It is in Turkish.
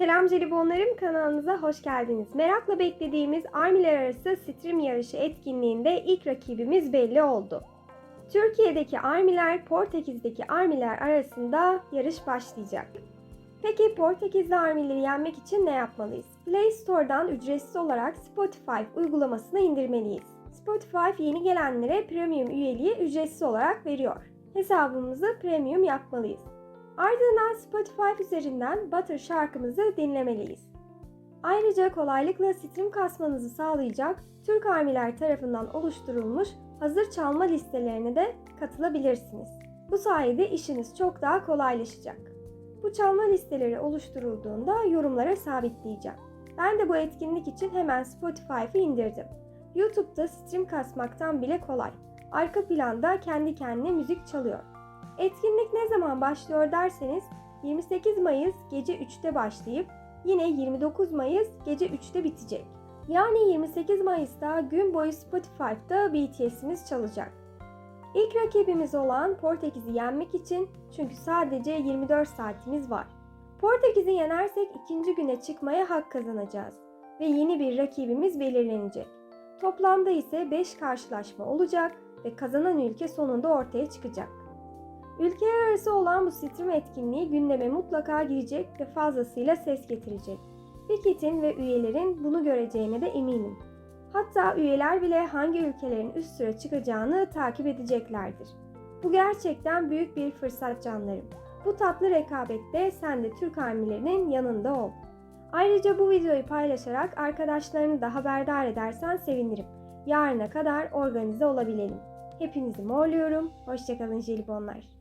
Selam jelibonlarım kanalımıza hoş geldiniz. Merakla beklediğimiz Armiler arası stream yarışı etkinliğinde ilk rakibimiz belli oldu. Türkiye'deki Armiler, Portekiz'deki Armiler arasında yarış başlayacak. Peki Portekizli Armileri yenmek için ne yapmalıyız? Play Store'dan ücretsiz olarak Spotify uygulamasını indirmeliyiz. Spotify yeni gelenlere premium üyeliği ücretsiz olarak veriyor. Hesabımızı premium yapmalıyız. Ardından Spotify üzerinden Butter şarkımızı dinlemeliyiz. Ayrıca kolaylıkla stream kasmanızı sağlayacak Türk Armiler tarafından oluşturulmuş hazır çalma listelerine de katılabilirsiniz. Bu sayede işiniz çok daha kolaylaşacak. Bu çalma listeleri oluşturulduğunda yorumlara sabitleyeceğim. Ben de bu etkinlik için hemen Spotify'ı indirdim. YouTube'da stream kasmaktan bile kolay. Arka planda kendi kendine müzik çalıyor. Etkinlik ne zaman başlıyor derseniz 28 Mayıs gece 3'te başlayıp yine 29 Mayıs gece 3'te bitecek. Yani 28 Mayıs'ta gün boyu Spotify'da BTS'imiz çalacak. İlk rakibimiz olan Portekiz'i yenmek için çünkü sadece 24 saatimiz var. Portekiz'i yenersek ikinci güne çıkmaya hak kazanacağız ve yeni bir rakibimiz belirlenecek. Toplamda ise 5 karşılaşma olacak ve kazanan ülke sonunda ortaya çıkacak. Ülkeler arası olan bu stream etkinliği gündeme mutlaka girecek ve fazlasıyla ses getirecek. Piket'in ve üyelerin bunu göreceğine de eminim. Hatta üyeler bile hangi ülkelerin üst sıra çıkacağını takip edeceklerdir. Bu gerçekten büyük bir fırsat canlarım. Bu tatlı rekabette sen de Türk armilerinin yanında ol. Ayrıca bu videoyu paylaşarak arkadaşlarını da haberdar edersen sevinirim. Yarına kadar organize olabilelim. Hepinizi morluyorum. Hoşçakalın jelibonlar.